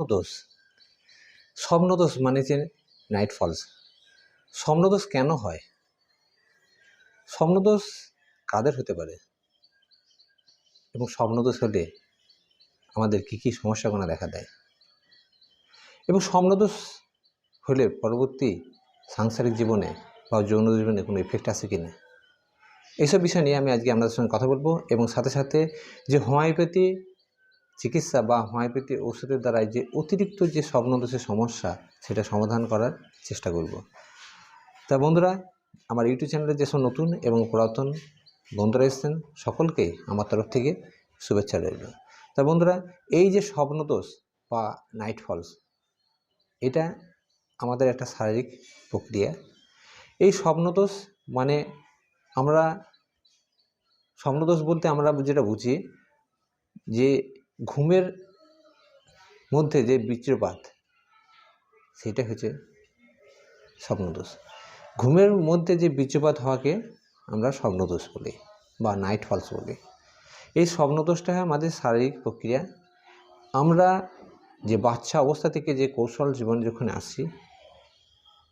স্বপ্নদোষ। স্বপ্নদোষ মানে যে night false স্বপ্নদোষ কেন হয়? স্বপ্নদোষ কাদের হতে পারে? এবং স্বপ্নদোষ হলে আমাদের কী কী সমস্যাগুলো দেখা দেয়? এবং স্বপ্নদোষ হলে পরবর্তী সাংসারিক জীবনে বা যৌন জীবনে কোনো ইফেক্ট আছে কি না? এইসব বিষয় নিয়ে আমি আজকে আপনাদের সঙ্গে কথা বলব এবং সাথে সাথে যে হোমিওপ্যাথি চিকিৎসা বা হোমিওপ্যাথি ওষুধের দ্বারাই যে অতিরিক্ত যে স্বপ্নদোষের সমস্যা, সেটা সমাধান করার চেষ্টা করব। তা বন্ধুরা, আমার ইউটিউব চ্যানেলে যেসব নতুন এবং পুরাতন বন্ধুরা এসেছেন সকলকেই আমার তরফ থেকে শুভেচ্ছা রইল। তা বন্ধুরা, এই যে স্বপ্নদোষ বা নাইট ফলস এটা আমাদের একটা শারীরিক প্রক্রিয়া। এই স্বপ্নদোষ মানে আমরা, স্বপ্নদোষ বলতে আমরা যেটা বুঝি যে ঘুমের মধ্যে যে বীর্যপাত, সেটা হচ্ছে স্বপ্নদোষ। ঘুমের মধ্যে যে বীর্যপাত হওয়াকে আমরা স্বপ্নদোষ বলি বা নাইট ফলস বলি। এই স্বপ্নদোষটা আমাদের শারীরিক প্রক্রিয়া। আমরা যে বাচ্চা অবস্থা থেকে যে কৌশল জীবন যখন আসি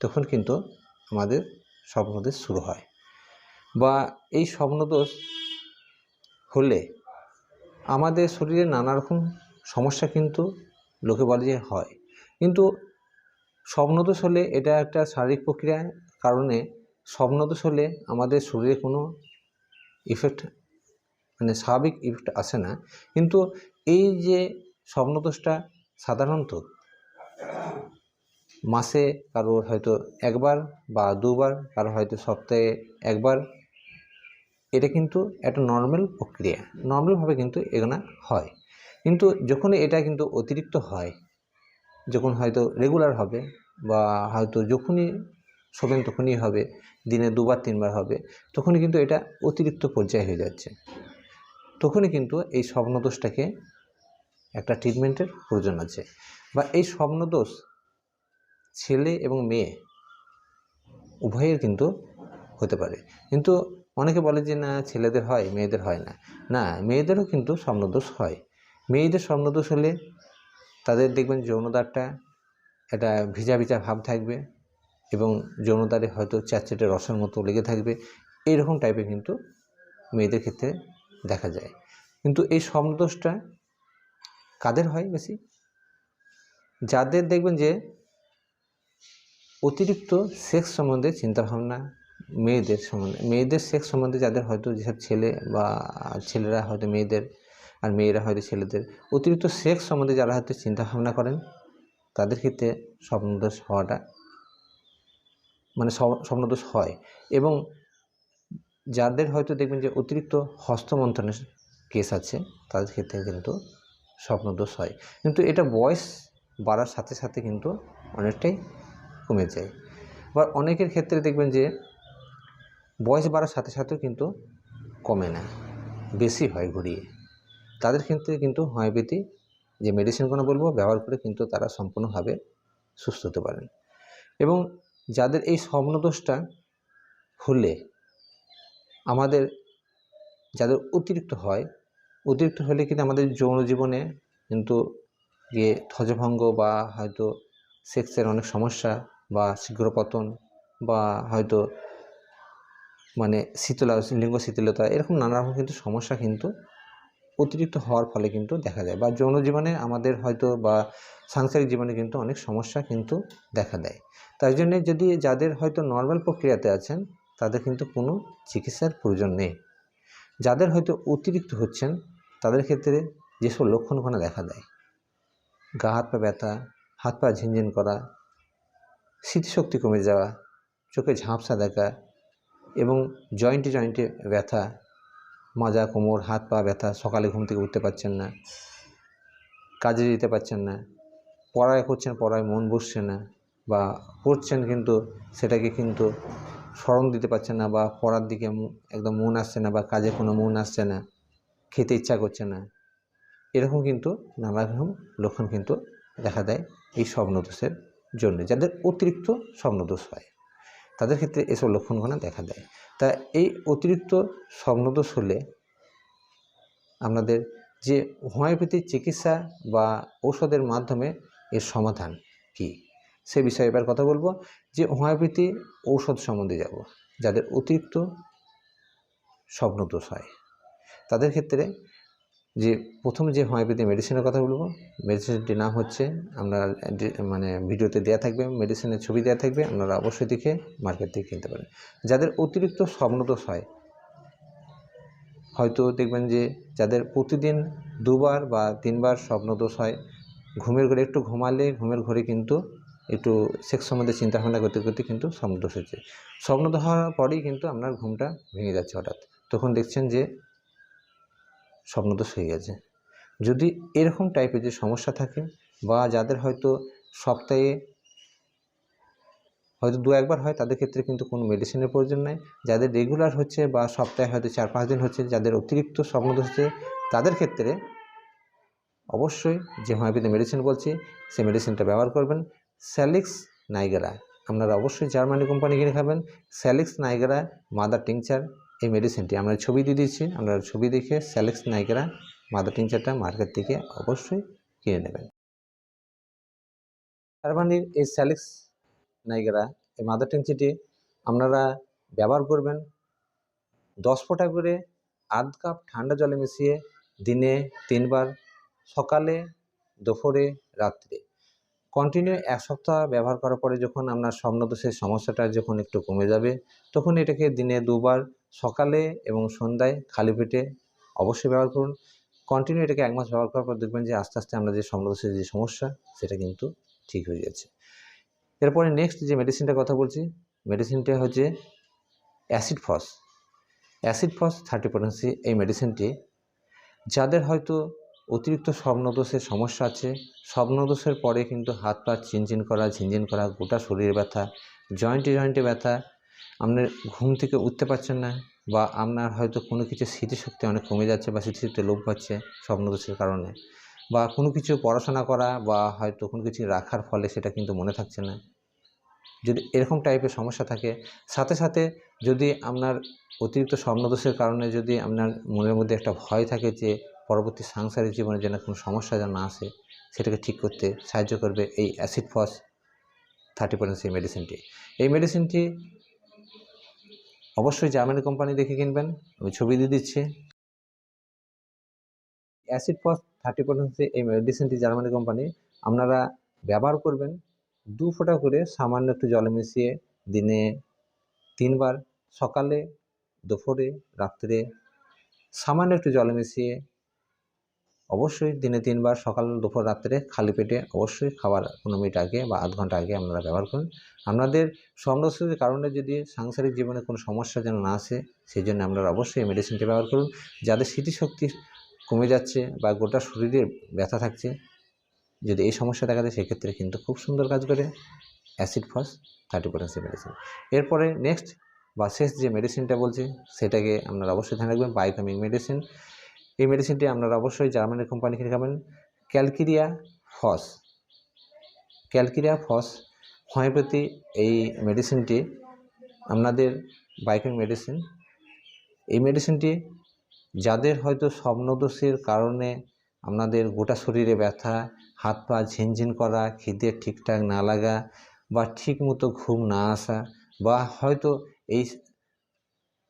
তখন কিন্তু আমাদের স্বপ্নদোষ শুরু হয়। বা এই স্বপ্নদোষ হলে আমাদের শরীরে নানা রকম সমস্যা কিন্তু লোকে বলে যে হয়। কিন্তু স্বপ্নদোষ হলে এটা একটা শারীরিক প্রক্রিয়ার কারণে স্বপ্নদোষ হলে আমাদের শরীরে কোনো ইফেক্ট মানে স্বাভাবিক ইফেক্ট আসে না। কিন্তু এই যে স্বপ্নদোষটা সাধারণত মাসে কারোর হয়তো একবার বা দুবার কারও হয়তো সপ্তাহে একবার এটা কিন্তু একটা নর্মাল প্রক্রিয়া। নর্মালভাবে কিন্তু এগুলো হয়। কিন্তু যখন এটা কিন্তু অতিরিক্ত হয়, যখন হয়তো রেগুলার হবে বা হয়তো যখনই শোবেন তখনই হবে, দিনে দুবার, তিনবার হবে, তখনই কিন্তু এটা অতিরিক্ত পর্যায়ে হয়ে যাচ্ছে। তখনই কিন্তু এই স্বপ্নদোষটাকে একটা ট্রিটমেন্টের প্রয়োজন আছে। বা এই স্বপ্নদোষ ছেলে এবং মেয়ে উভয়ের কিন্তু হতে পারে। কিন্তু অনেকে বলে যে, না, ছেলেদের হয়, মেয়েদের হয় না। না, মেয়েদেরও কিন্তু স্বপ্নদোষ হয়। মেয়েদের স্বপ্নদোষ হলে তাদের দেখবেন যৌনদারটা একটা ভিজা ভিজা ভাব থাকবে এবং যৌনদারে হয়তো চারচেটে রসের মতো লেগে থাকবে। এইরকম টাইপের কিন্তু মেয়েদের ক্ষেত্রে দেখা যায়। কিন্তু এই স্বপ্নদোষটা কাদের হয় বেশি? যাদের দেখবেন যে, অতিরিক্ত সেক্স সম্বন্ধে চিন্তাভাবনা মেয়েদের সম্বন্ধে, মেয়েদের সেক্স সম্বন্ধে যাদের হয়তো যেসব ছেলে বা ছেলেরা হয়তো মেয়েদের আর মেয়েরা হয়তো ছেলেদের অতিরিক্ত সেক্স সম্বন্ধে যারা হয়তো চিন্তাভাবনা করেন, তাদের ক্ষেত্রে স্বপ্নদোষ হওয়াটা মানে স্বপ্নদোষ হয়। এবং যাদের হয়তো দেখবেন যে অতিরিক্ত হস্তমন্থনের কেস আছে, তাদের ক্ষেত্রে কিন্তু স্বপ্নদোষ হয়। কিন্তু এটা বয়স বাড়ার সাথে সাথে কিন্তু অনেকটাই কমে যায়। আবার অনেকের ক্ষেত্রে দেখবেন যে বয়স বাড়ার সাথে সাথেও কিন্তু কমে না, বেশি হয় ঘুরিয়ে। তাদের ক্ষেত্রে কিন্তু হোমিওপ্যাথি যে মেডিসিনগুলো বলব, ব্যবহার করে কিন্তু তারা সম্পূর্ণভাবে সুস্থ হতে পারেন। এবং যাদের এই স্বপ্নদোষটা হলে আমাদের যাদের অতিরিক্ত হয়, অতিরিক্ত হলে কিন্তু আমাদের যৌন জীবনে কিন্তু যে ধ্বজভঙ্গ বা হয়তো সেক্সের অনেক সমস্যা বা শীঘ্রপতন বা হয়তো মানে শীতলা, লিঙ্গ শীতলতা, এরকম নানা রকম কিন্তু সমস্যা কিন্তু অতিরিক্ত হওয়ার ফলে কিন্তু দেখা যায়। বা যৌন জীবনে আমাদের হয়তো বা সাংসারিক জীবনে কিন্তু অনেক সমস্যা কিন্তু দেখা দেয়। তাই জন্যে যদি যাদের হয়তো নর্মাল প্রক্রিয়াতে আছেন, তাদের কিন্তু কোনো চিকিৎসার প্রয়োজন নেই। যাদের হয়তো অতিরিক্ত হচ্ছেন, তাদের ক্ষেত্রে যেসব লক্ষণগুলো দেখা দেয়, গা, হাত পা ব্যথা, হাত পা ঝিনঝিন করা, স্মৃতিশক্তি কমে যাওয়া, চোখে ঝাঁপসা দেখা এবং জয়েন্টে জয়েন্টে ব্যথা, মাজা, কোমর, হাত পা ব্যথা, সকালে ঘুম থেকে উঠতে পারছেন না, কাজে যেতে পারছেন না, পড়ায় করছেন, পড়ায় মন বসছে না বা পড়ছেন কিন্তু সেটাকে কিন্তু স্মরণ দিতে পারছেন না বা পড়ার দিকে একদম মন আসছে না বা কাজে কোনো মন আসছে না, খেতে ইচ্ছা করছে না, এরকম কিন্তু নানা রকম লক্ষণ কিন্তু দেখা দেয় এই স্বপ্নদোষের জন্য, যাদের অতিরিক্ত স্বপ্নদোষ হয়। তাদের ক্ষেত্রে এসব লক্ষণগুলো দেখা দেয়। তা এই অতিরিক্ত স্বপ্নদোষ হলে আপনাদের যে হোমিওপ্যাথির চিকিৎসা বা ঔষধের মাধ্যমে এর সমাধান কি? সে বিষয়ে এবার কথা বলব। যে হোমিওপ্যাথি ঔষধ সম্বন্ধে যাব, যাদের অতিরিক্ত স্বপ্নদোষ হয়। তাদের ক্ষেত্রে যে প্রথম যে হোমিওপ্যাথি মেডিসিনের কথা বলব মেডিসিনটির নাম হচ্ছে, আমরা মানে ভিডিওতে দেওয়া থাকবে মেডিসিনের ছবি দেওয়া থাকবে, আপনারা অবশ্যই দেখে মার্কেট থেকে কিনতে পারেন। যাদের অতিরিক্ত স্বপ্নদোষ হয়, হয়তো দেখবেন যে যাদের প্রতিদিন দুবার বা তিনবার স্বপ্নদোষ হয়, ঘুমের ঘরে একটু ঘুমালে, ঘুমের ঘরে কিন্তু একটু সেক্স সম্বন্ধে চিন্তাভাবনা করতে করতে কিন্তু স্বপ্নদোষ হচ্ছে। স্বপ্নদোষ হওয়ার পরেই কিন্তু আপনার ঘুমটা ভেঙে যাচ্ছে হঠাৎ। তখন দেখছেন যে স্বপ্নদোষ হয়ে গেছে। যদি এরকম টাইপের যে সমস্যা থাকে বা যাদের হয়তো সপ্তাহে হয়তো দু একবার হয়, তাদের ক্ষেত্রে কিন্তু কোনো মেডিসিনের প্রয়োজন নাই। যাদের রেগুলার হচ্ছে বা সপ্তাহে হয়তো চার পাঁচ দিন হচ্ছে, যাদের অতিরিক্ত স্বপ্নদোষ হচ্ছে, তাদের ক্ষেত্রে অবশ্যই যে হোমিওপ্যাথি মেডিসিন বলছি, সেই মেডিসিনটা ব্যবহার করবেন। স্যালিক্স নাইগেরা আপনারা অবশ্যই জার্মানি কোম্পানি কিনে খাবেন। স্যালিক্স নাইগেরা মাদার টিংচার এই মেডিসিনটি আমরা ছবি দিয়ে দিচ্ছি আপনারা ছবি দেখে স্যালিক্স নাইগেরা মাদার টিংচারটা মার্কেট থেকে অবশ্যই কিনে নেবেন। জার্মানির এই স্যালিক্স নাইগেরা এই মাদার টিংচারটি আপনারা ব্যবহার করবেন দশ ফোঁটা করে আধ কাপ ঠান্ডা জলে মিশিয়ে দিনে তিনবার সকালে, দুপুরে, রাত্রে। কন্টিনিউ এক সপ্তাহ ব্যবহার করার পরে যখন আপনার স্বপ্নদোষের সমস্যাটা যখন একটু কমে যাবে, তখন এটাকে দিনে দুবার সকালে এবং সন্ধ্যায় খালি পেটে অবশ্যই ব্যবহার করুন। কন্টিনিউ এটাকে এক মাস ব্যবহার করার পর দেখবেন যে আস্তে আস্তে আমরা যে স্বপ্নদোষের যে সমস্যা, সেটা কিন্তু ঠিক হয়ে যাচ্ছে এরপরে নেক্সট যে মেডিসিনটার কথা বলছি মেডিসিনটা হচ্ছে acid phos acid phos thirty potency এই মেডিসিনটি যাদের হয়তো অতিরিক্ত স্বপ্নদোষের সমস্যা আছে স্বপ্নদোষের পরে কিন্তু হাত পা চিনচিন করা, ঝিনঝিন করা, গোটা শরীরে ব্যথা জয়েন্টে জয়েন্টে ব্যথা আপনার ঘুম থেকে উঠতে পারছেন না বা আপনার হয়তো কোনো কিছু স্মৃতিশক্তি অনেক কমে যাচ্ছে বা স্মৃতিশক্তি লোপ পাচ্ছে স্বপ্নদোষের কারণে বা কোনো কিছু পড়াশোনা করা বা হয়তো কোনো কিছু রাখার ফলে সেটা কিন্তু মনে থাকছে না। যদি এরকম টাইপের সমস্যা থাকে, সাথে সাথে যদি আপনার অতিরিক্ত স্বপ্নদোষের কারণে যদি আপনার মনের মধ্যে একটা ভয় থাকে যে পরবর্তী সাংসারিক জীবনে যেন কোনো সমস্যা যেন না আসে, সেটাকে ঠিক করতে সাহায্য করবে এই অ্যাসিড ফস থার্টি পার্সেন্ট মেডিসিনটি এই মেডিসিনটি অবশ্যই জার্মানি কোম্পানি দেখে কিনবেন। আমি ছবি দিয়ে দিচ্ছি। অ্যাসিড ফস থার্টি পার্সেন্ট এই মেডিসিনটি জার্মানি কোম্পানি। আপনারা ব্যবহার করবেন, দু ফোঁটা করে সামান্য একটু জলে মিশিয়ে দিনে তিনবার, সকালে, দুপুরে, রাত্রে সামান্য একটু জলে মিশিয়ে অবশ্যই দিনে তিনবার সকাল, দুপুর, রাত্রে খালি পেটে অবশ্যই খাবার পনেরো মিনিট আগে বা আধ ঘণ্টা আগে আপনারা ব্যবহার করুন। আপনাদের স্বপ্নদোষের কারণে যদি সাংসারিক জীবনে কোনো সমস্যা যেন না আসে, সেই জন্য আপনারা অবশ্যই মেডিসিনটি ব্যবহার করুন। যাদের স্মৃতিশক্তি কমে যাচ্ছে বা গোটা শরীরে ব্যথা থাকছে, যদি এই সমস্যা দেখা যায় সেক্ষেত্রে কিন্তু খুব সুন্দর কাজ করে acid phos thirty potency medicine. এরপরে নেক্সট বা শেষ যে মেডিসিনটা বলছি, সেটাকে আপনারা অবশ্যই ধ্যান রাখবেন, বায়োকামিং মেডিসিন। এই মেডিসিনটি আপনারা অবশ্যই জার্মানির কোম্পানি কিনে খাবেন। ক্যালকিরিয়া ফস ক্যালকিরিয়া ফস হোমিওপ্যাথি এই মেডিসিনটি আপনাদের বাইকিং মেডিসিন এই মেডিসিনটি যাদের হয়তো স্বপ্নদোষের কারণে আপনাদের গোটা শরীরে ব্যথা, হাত পা ঝিনঝিন করা, খিদে ঠিকঠাক না লাগা বা ঠিক মতো ঘুম না আসা বা হয়তো এই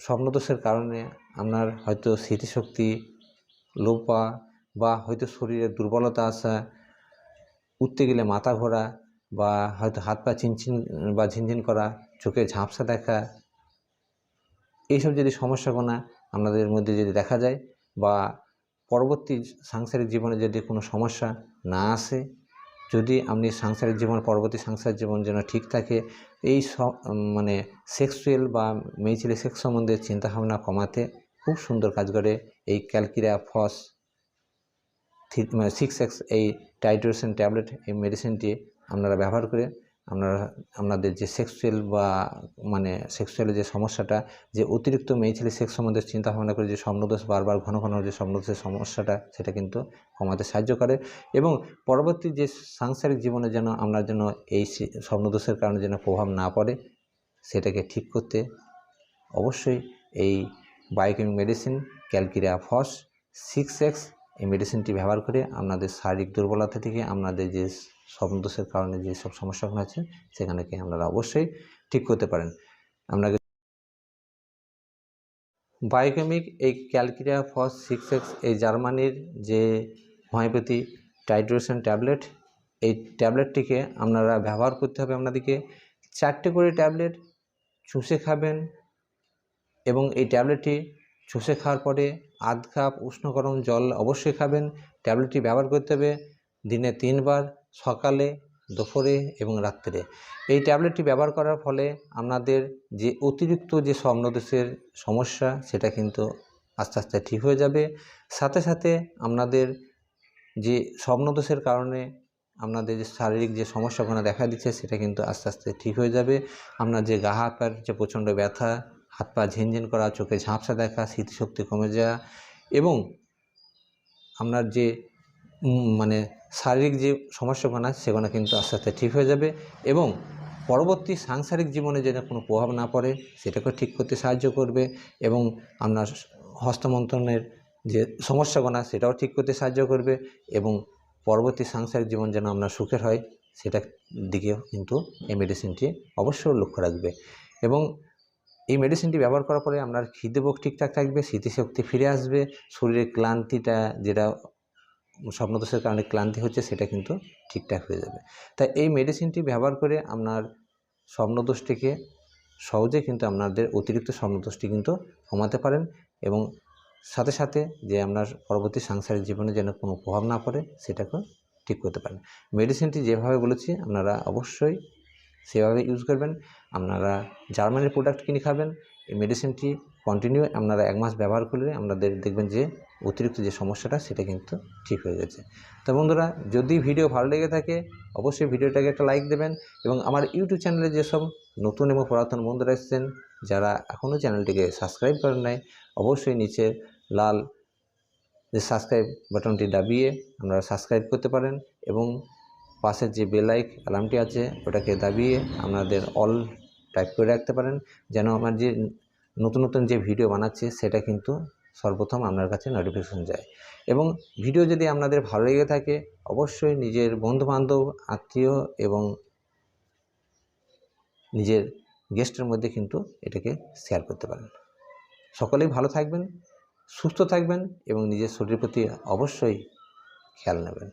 স্বপ্নদোষের কারণে আপনার হয়তো স্মৃতিশক্তি লোপ বা হয়তো শরীরে দুর্বলতা আসা উঠতে গেলে মাথা ঘোরা বা হয়তো হাত পা চিনচিন বা ঝিনঝিন করা, চোখে ঝাপসা দেখা, এইসব যদি সমস্যাগুলো আপনাদের মধ্যে যদি দেখা যায় বা পরবর্তী সাংসারিক জীবনে যদি কোনো সমস্যা না আসে, যদি আপনি সাংসারিক জীবন, পরবর্তী সাংসারিক জীবন যেন ঠিক থাকে, এই মানে সেক্সুয়াল বা মেয়ে ছেলে সেক্স সম্বন্ধে চিন্তাভাবনা কমাতে খুব সুন্দর কাজ করে এই ক্যালকিরা ফস সিক্স এক্স এই টাইট্রোসেন ট্যাবলেট, এই মেডিসিনটি আপনারা ব্যবহার করে আপনারা, আপনাদের যে সেক্সুয়াল বা মানে সেক্সুয়ালের যে সমস্যাটা, যে অতিরিক্ত মেয়ে ছেলে সেক্স সম্বন্ধে চিন্তা ভাবনা করে যে স্বপ্নদোষ বারবার ঘন ঘন যে স্বপ্নদোষের সমস্যাটা, সেটা কিন্তু কমাতে সাহায্য করে এবং পরবর্তী যে সাংসারিক জীবনে যেন আমরা যেন এই স্বপ্নদোষের কারণে যেন প্রভাব না পড়ে, সেটাকে ঠিক করতে অবশ্যই এই biochemic medicine calcarea phos six X এই মেডিসিনটি ব্যবহার করে আপনাদের শারীরিক দুর্বলতা থেকে আপনাদের যে স্বপ্নদোষের কারণে যেসব সমস্যাগুলো আছে, সেখানেকে আপনারা অবশ্যই ঠিক করতে পারেন। আপনাকে বায়োকেমিক এই ক্যালকিরিয়া ফস সিক্স এক্স এই জার্মানির যে হোমিওপ্যাথি টাইট্রেশন ট্যাবলেট এই ট্যাবলেটটিকে আপনারা ব্যবহার করতে হবে আপনাদেরকে। চারটে করে ট্যাবলেট চুষে খাবেন এবং এই ট্যাবলেটটি চুষে খাওয়ার পরে আধ কাপ উষ্ণ গরম জল অবশ্যই খাবেন। ট্যাবলেটটি ব্যবহার করতে হবে দিনে তিনবার সকালে, দুপুরে এবং রাত্রে। এই ট্যাবলেটটি ব্যবহার করার ফলে আপনাদের যে অতিরিক্ত যে স্বপ্নদোষের সমস্যা, সেটা কিন্তু আস্তে আস্তে ঠিক হয়ে যাবে। সাথে সাথে আপনাদের যে স্বপ্নদোষের কারণে আপনাদের যে শারীরিক যে সমস্যাগুলো দেখা দিচ্ছে, সেটা কিন্তু আস্তে আস্তে ঠিক হয়ে যাবে। আপনার যে গা, হাত, পায়ের যে প্রচণ্ড ব্যথা হাত পা ঝিনঝিন করা, চোখে ঝাঁপসা দেখা, স্মৃতিশক্তি কমে যাওয়া এবং আপনার যে মানে শারীরিক যে সমস্যাগুলো আছে সেগুলো কিন্তু আস্তে আস্তে ঠিক হয়ে যাবে এবং পরবর্তী সাংসারিক জীবনে যেন কোনো প্রভাব না পড়ে সেটাকে ঠিক করতে সাহায্য করবে এবং আপনার হস্তমন্ত্রণের যে সমস্যাগুলো সেটাও ঠিক করতে সাহায্য করবে এবং পরবর্তী সাংসারিক জীবন যেন আপনার সুখের হয় সেটার দিকেও কিন্তু এই মেডিসিনটি অবশ্যই লক্ষ্য রাখবে এবং এই মেডিসিনটি ব্যবহার করার পরে আপনার খিদে ভোগ ঠিকঠাক থাকবে, স্মৃতিশক্তি ফিরে আসবে, শরীরের ক্লান্তিটা যেটা স্বপ্নদোষের কারণে ক্লান্তি হচ্ছে সেটা কিন্তু ঠিকঠাক হয়ে যাবে। তাই এই মেডিসিনটি ব্যবহার করে আপনার স্বপ্নদোষটিকে সহজে কিন্তু আপনাদের অতিরিক্ত স্বপ্নদোষটি কিন্তু কমাতে পারেন এবং সাথে সাথে যে আপনার পরবর্তী সাংসারিক জীবনে যেন কোনো প্রভাব না পড়ে সেটাকেও ঠিক করতে পারেন। মেডিসিনটি যেভাবে বলেছি আপনারা অবশ্যই সেভাবে ইউজ করবেন। আপনারা জার্মানির প্রোডাক্ট কিনে খাবেন, এই মেডিসিনটি কন্টিনিউ আপনারা এক মাস ব্যবহার করলে আপনাদের দেখবেন যে অতিরিক্ত যে সমস্যাটা, সেটা কিন্তু ঠিক হয়ে গেছে। তো বন্ধুরা, যদি ভিডিও ভালো লেগে থাকে, অবশ্যই ভিডিওটাকে একটা লাইক দেবেন এবং আমার ইউটিউব চ্যানেলে যেসব নতুন এবং পুরাতন বন্ধুরা এসেছেন, যারা এখনও চ্যানেলটিকে সাবস্ক্রাইব করেন নাই, অবশ্যই নিচে লাল যে সাবস্ক্রাইব বাটনটি দাবিয়ে আপনারা সাবস্ক্রাইব করতে পারেন এবং পাশের যে বেলাইক অ্যালার্মটি আছে, ওটাকে দাবিয়ে আপনাদের অল টাইপ করে রাখতে পারেন, যেন আমার যে নতুন নতুন যে ভিডিও বানাচ্ছে, সেটা কিন্তু সর্বপ্রথম আপনার কাছে নোটিফিকেশন যায়। এবং ভিডিও যদি আপনাদের ভালো লেগে থাকে, অবশ্যই নিজের বন্ধুবান্ধব, আত্মীয় এবং নিজের গেস্টের মধ্যে কিন্তু এটাকে শেয়ার করতে পারেন। সকলেই ভালো থাকবেন, সুস্থ থাকবেন এবং নিজের শরীরের প্রতি অবশ্যই খেয়াল নেবেন।